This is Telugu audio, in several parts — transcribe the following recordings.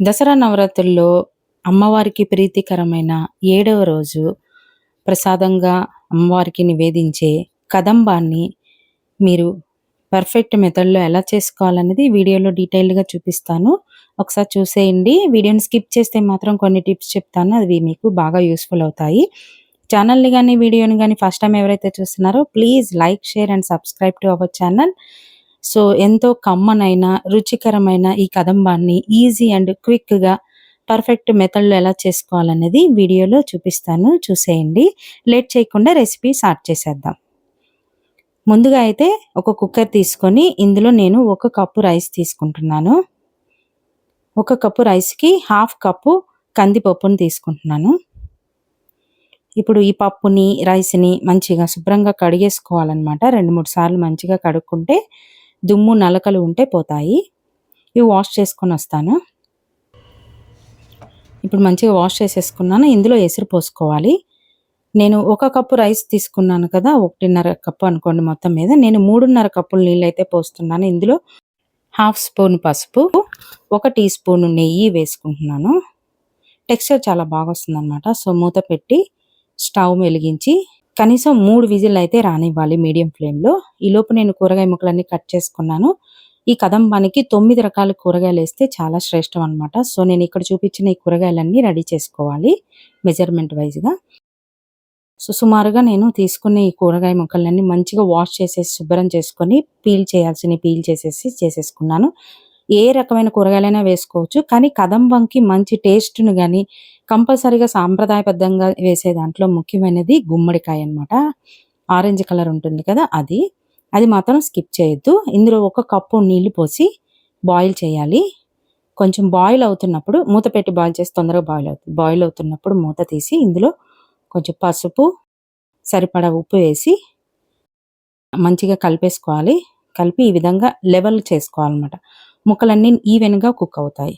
దసరా నవరాత్రుల్లో అమ్మవారికి ప్రీతికరమైన ఏడవ రోజు ప్రసాదంగా అమ్మవారికి నివేదించే కదంబాన్ని మీరు పర్ఫెక్ట్ మెథడ్‌లో ఎలా చేసుకోవాలనేది వీడియోలో డీటెయిల్గా చూపిస్తాను. ఒకసారి చూసేయండి. వీడియోని స్కిప్ చేస్తే మాత్రం కొన్ని టిప్స్ చెప్తాను. అవి మీకు బాగా యూస్‌ఫుల్ అవుతాయి. ఛానల్‌ని కానీ వీడియోని కానీ ఫస్ట్ టైం ఎవరైతే చూస్తున్నారో please like, share and subscribe to our channel. So, ఎంతో కమ్మనైన, రుచికరమైన ఈ కదంబాన్ని ఈజీ అండ్ క్విక్‌గా పర్ఫెక్ట్ మెథడ్‌లో ఎలా చేసుకోవాలనేది వీడియోలో చూపిస్తాను. చూసేయండి. లేట్ చేయకుండా రెసిపీ స్టార్ట్ చేసేద్దాం. ముందుగా అయితే ఒక కుక్కర్ తీసుకొని ఇందులో నేను ఒక కప్పు రైస్ తీసుకుంటున్నాను. ఒక కప్పు రైస్‌కి హాఫ్ కప్పు కందిపప్పుని తీసుకుంటున్నాను. ఇప్పుడు ఈ పప్పుని, రైస్‌ని మంచిగా శుభ్రంగా కడిగేసుకోవాలనమాట. 2, 3 సార్లు మంచిగా కడుక్కుంటే దుమ్ము, నలకలు ఉంటే పోతాయి. ఇవి వాష్ చేసుకొని వస్తాను ఇప్పుడు మంచిగా వాష్ చేసేసుకున్నాను. ఇందులో ఎసురు పోసుకోవాలి. నేను ఒక కప్పు రైస్ తీసుకున్నాను కదా! 1:30 కప్పు అనుకోండి మొత్తం మీద. నేను 3:30 కప్పుల నీళ్ళైతే పోస్తున్నాను. ఇందులో హాఫ్ స్పూన్ పసుపు, ఒక టీ స్పూన్ నెయ్యి వేసుకుంటున్నాను. టెక్స్చర్ చాలా బాగొస్తుందనమాట. సో, మూత పెట్టి స్టవ్ వెలిగించి కనీసం మూడు విజిల్ అయితే రానివ్వాలి మీడియం ఫ్లేమ్‌లో. ఈలోపు నేను కూరగాయ ముక్కలన్నీ కట్ చేసుకున్నాను. ఈ కదంబానికి తొమ్మిది రకాల కూరగాయలు వేస్తే చాలా శ్రేష్టం అనమాట. సో, నేను ఇక్కడ చూపించిన ఈ కూరగాయలన్నీ రెడీ చేసుకోవాలి మెజర్‌మెంట్ వైజ్గా సో, సుమారుగా నేను తీసుకున్న ఈ కూరగాయ ముక్కలన్నీ మంచిగా వాష్ చేసేసి, శుభ్రం చేసుకొని, పీల్ చేయాల్సిన పీల్ చేసేసి చేసేసుకున్నాను. ఏ రకమైన కూరగాయలైనా వేసుకోవచ్చు. కానీ కదంబంకి మంచి టేస్ట్‌ను కానీ కంపల్సరీగా సాంప్రదాయబద్ధంగా వేసే దాంట్లో ముఖ్యమైనది గుమ్మడికాయ అనమాట. ఆరెంజ్ కలర్ ఉంటుంది కదా! అది. అది మాత్రం స్కిప్ చేయొద్దు. ఇందులో ఒక కప్పు నీళ్ళు పోసి బాయిల్ చేయాలి. కొంచెం బాయిల్ అవుతున్నప్పుడు మూత పెట్టి బాయిల్ చేస్తే తొందరగా బాయిల్ అవుతుంది. బాయిల్ అవుతున్నప్పుడు మూత తీసి ఇందులో కొంచెం పసుపు, సరిపడా ఉప్పు వేసి మంచిగా కలిపేసుకోవాలి. కలిపి ఈ విధంగా లెవెల్ చేసుకోవాలన్నమాట ముక్కలన్నీ ఈవెన్‌గా కుక్ అవుతాయి.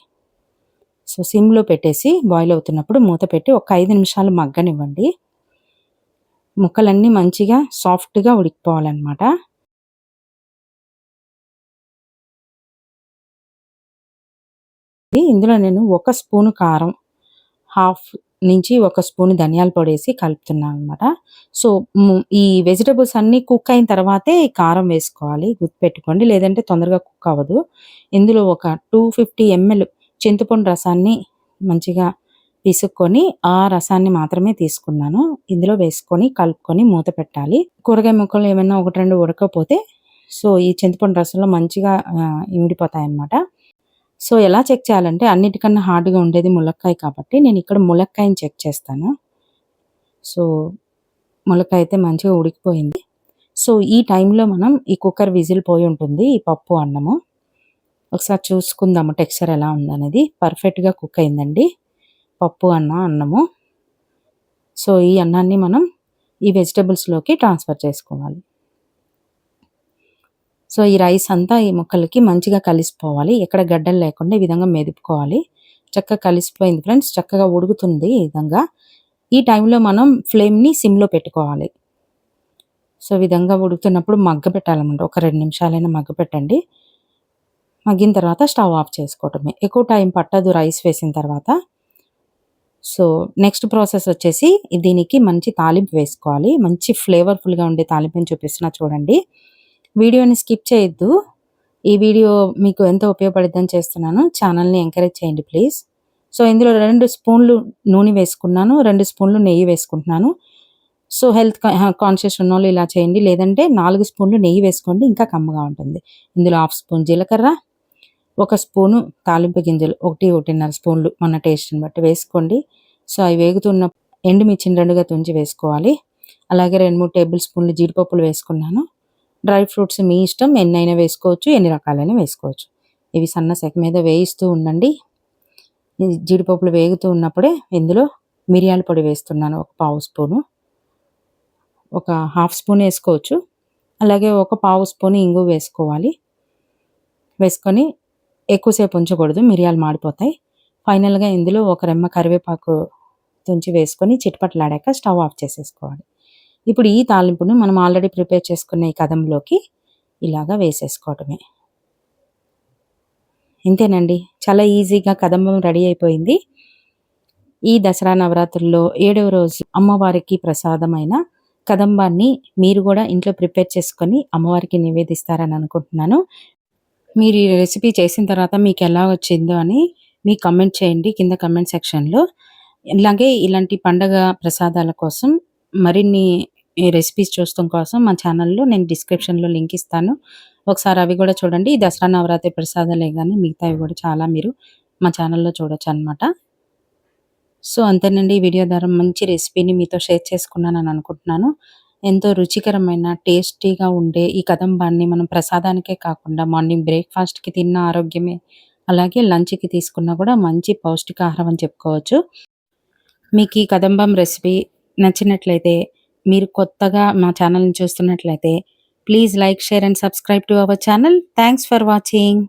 సో, సిమ్‌లో పెట్టేసి బాయిల్ అవుతున్నప్పుడు మూత పెట్టి ఒక ఐదు నిమిషాలు మగ్గనివ్వండి. ముక్కలన్నీ మంచిగా సాఫ్ట్‌గా ఉడికిపోవాలన్నమాట ఇందులో నేను ఒక స్పూను కారం, హాఫ్ నుంచి ఒక స్పూన్ ధనియాల పొడి వేసి కలుపుతున్నాం అనమాట సో, ఈ వెజిటబుల్స్ అన్నీ కుక్ అయిన తర్వాతే కారం వేసుకోవాలి. గుర్తుపెట్టుకోండి. లేదంటే తొందరగా కుక్ అవ్వదు. ఇందులో ఒక 250 ఎంఎల్ చింతపండు రసాన్ని మంచిగా తీసుకొని ఆ రసాన్ని మాత్రమే తీసుకున్నాను. ఇందులో వేసుకొని, కలుపుకొని మూత పెట్టాలి. కూరగాయ ముక్కలు ఏమైనా ఒకటి రెండు ఉడకపోతే సో, ఈ చింతపండు రసంలో మంచిగా ఇమిడిపోతాయి అన్నమాట సో, ఎలా చెక్ చేయాలంటే అన్నిటికన్నా హార్డ్‌గా ఉండేది ములక్కాయ కాబట్టి నేను ఇక్కడ ములక్కాయని చెక్ చేస్తాను. సో, ములక్కాయ అయితే మంచిగా ఉడికిపోయింది. సో, ఈ టైంలో మనం ఈ కుక్కర్ విజిల్ పోయి ఉంటుంది. ఈ పప్పు, అన్నము. ఒకసారి చూసుకుందాము టెక్స్చర్ ఎలా ఉందనేది. పర్ఫెక్ట్‌గా కుక్ అయిందండి. పప్పు, అన్న అన్నము. సో, ఈ అన్నాన్ని మనం ఈ వెజిటబుల్స్‌లోకి ట్రాన్స్‌ఫర్ చేసుకోవాలి. సో, ఈ రైస్ అంతా ఈ ముక్కలకి మంచిగా కలిసిపోవాలి. ఎక్కడ గడ్డలు లేకుండా ఈ విధంగా మెదుపుకోవాలి. చక్కగా కలిసిపోయింది ఫ్రెండ్స్. చక్కగా ఉడుకుతుంది ఈ విధంగా. ఈ టైంలో మనం ఫ్లేమ్‌ని సిమ్‌లో పెట్టుకోవాలి. సో, విధంగా ఉడుకుతున్నప్పుడు మగ్గ పెట్టాలన్నమాట ఒక రెండు నిమిషాలైనా మగ్గ పెట్టండి మగ్గిన తర్వాత స్టవ్ ఆఫ్ చేసుకోవటమే. ఎక్కువ టైం పట్టదు రైస్ వేసిన తర్వాత. సో, నెక్స్ట్ ప్రాసెస్ వచ్చేసి దీనికి మంచి తాలింపు వేసుకోవాలి. మంచి ఫ్లేవర్‌ఫుల్‌గా ఉండే తాలింపుని చూపిస్తున్నా చూడండి. వీడియోని స్కిప్ చేయొద్దు. ఈ వీడియో మీకు ఎంతో ఉపయోగపడిద్దని చేస్తున్నాను. ఛానల్‌ని ఎంకరేజ్ చేయండి ప్లీజ్. సో, ఇందులో రెండు స్పూన్లు నూనె వేసుకున్నాను. రెండు స్పూన్లు నెయ్యి వేసుకుంటున్నాను. సో, హెల్త్ కా కాన్షియస్ ఉన్నోళ్ళు ఇలా చేయండి. లేదంటే నాలుగు స్పూన్లు నెయ్యి వేసుకోండి. ఇంకా కమ్మగా ఉంటుంది. ఇందులో హాఫ్ స్పూన్ జీలకర్ర, ఒక స్పూను తాలింపు గింజలు 1, 1:30 స్పూన్లు మన టేస్ట్‌ని బట్టి వేసుకోండి. సో, అవి వేగుతున్న ఎండుమిర్చిని రెండుగా తుంచి వేసుకోవాలి. అలాగే 2, 3 టేబుల్ స్పూన్లు జీడిపప్పులు వేసుకున్నాను. డ్రై ఫ్రూట్స్ మీ ఇష్టం. ఎన్నైనా వేసుకోవచ్చు. ఎన్ని రకాలైనా వేసుకోవచ్చు. ఇవి సన్న సెక మీద వేయిస్తూ ఉండండి. జీడిపప్పులు వేగుతూ ఉన్నప్పుడే ఇందులో మిరియాల పొడి వేస్తున్నాను. ఒక పావు స్పూను. ఒక హాఫ్ స్పూన్ వేసుకోవచ్చు. అలాగే ఒక పావు స్పూన్ ఇంగు వేసుకోవాలి. వేసుకొని ఎక్కువసేపు ఉంచకూడదు. మిరియాలు మాడిపోతాయి. ఫైనల్‌గా ఇందులో ఒక రెమ్మ కరివేపాకు తుంచి వేసుకొని చిట్పట్లాడాక స్టవ్ ఆఫ్ చేసేసుకోవాలి. ఇప్పుడు ఈ తాలింపును మనం ఆల్రెడీ ప్రిపేర్ చేసుకున్న ఈ కదంలోకి ఇలాగా వేసేసుకోవటమే. ఇంతేనండి. చాలా ఈజీగా కదంబం రెడీ అయిపోయింది. ఈ దసరా నవరాత్రుల్లో ఏడవ రోజు అమ్మవారికి ప్రసాదమైన కదంబాన్ని మీరు కూడా ఇంట్లో ప్రిపేర్ చేసుకొని అమ్మవారికి నివేదిస్తారని అనుకుంటున్నాను. మీరు ఈ రెసిపీ చేసిన తర్వాత మీకు ఎలా వచ్చిందో అని మీ కమెంట్ చేయండి కింద కమెంట్ సెక్షన్‌లో. ఇలాగే ఇలాంటి పండగ ప్రసాదాల కోసం మరిన్ని ఈ రెసిపీస్ చూడటం కోసం మా ఛానల్‌లో నేను డిస్క్రిప్షన్‌లో లింక్ ఇస్తాను. ఒకసారి అవి కూడా చూడండి. ఈ దసరా నవరాత్రి ప్రసాదాలే కానీ మిగతావి కూడా చాలా మీరు మా ఛానల్‌లో చూడొచ్చనమాట. సో, అంతేనండి. ఈ వీడియో ద్వారా మంచి రెసిపీని మీతో షేర్ చేసుకున్నాను అని అనుకుంటున్నాను. ఎంతో రుచికరమైన, టేస్టీగా ఉండే ఈ కదంబాన్ని మనం ప్రసాదానికే కాకుండా మార్నింగ్ బ్రేక్‌ఫాస్ట్‌కి తిన్న ఆరోగ్యమే. అలాగే లంచ్‌కి తీసుకున్నా కూడా మంచి పౌష్టికాహారం అని చెప్పుకోవచ్చు. మీకు ఈ కదంబం రెసిపీ నచ్చినట్లయితే మీరు కొత్తగా మా ఛానల్‌ని చూస్తున్నట్లయితే please like, share and subscribe to our channel. Thanks for watching.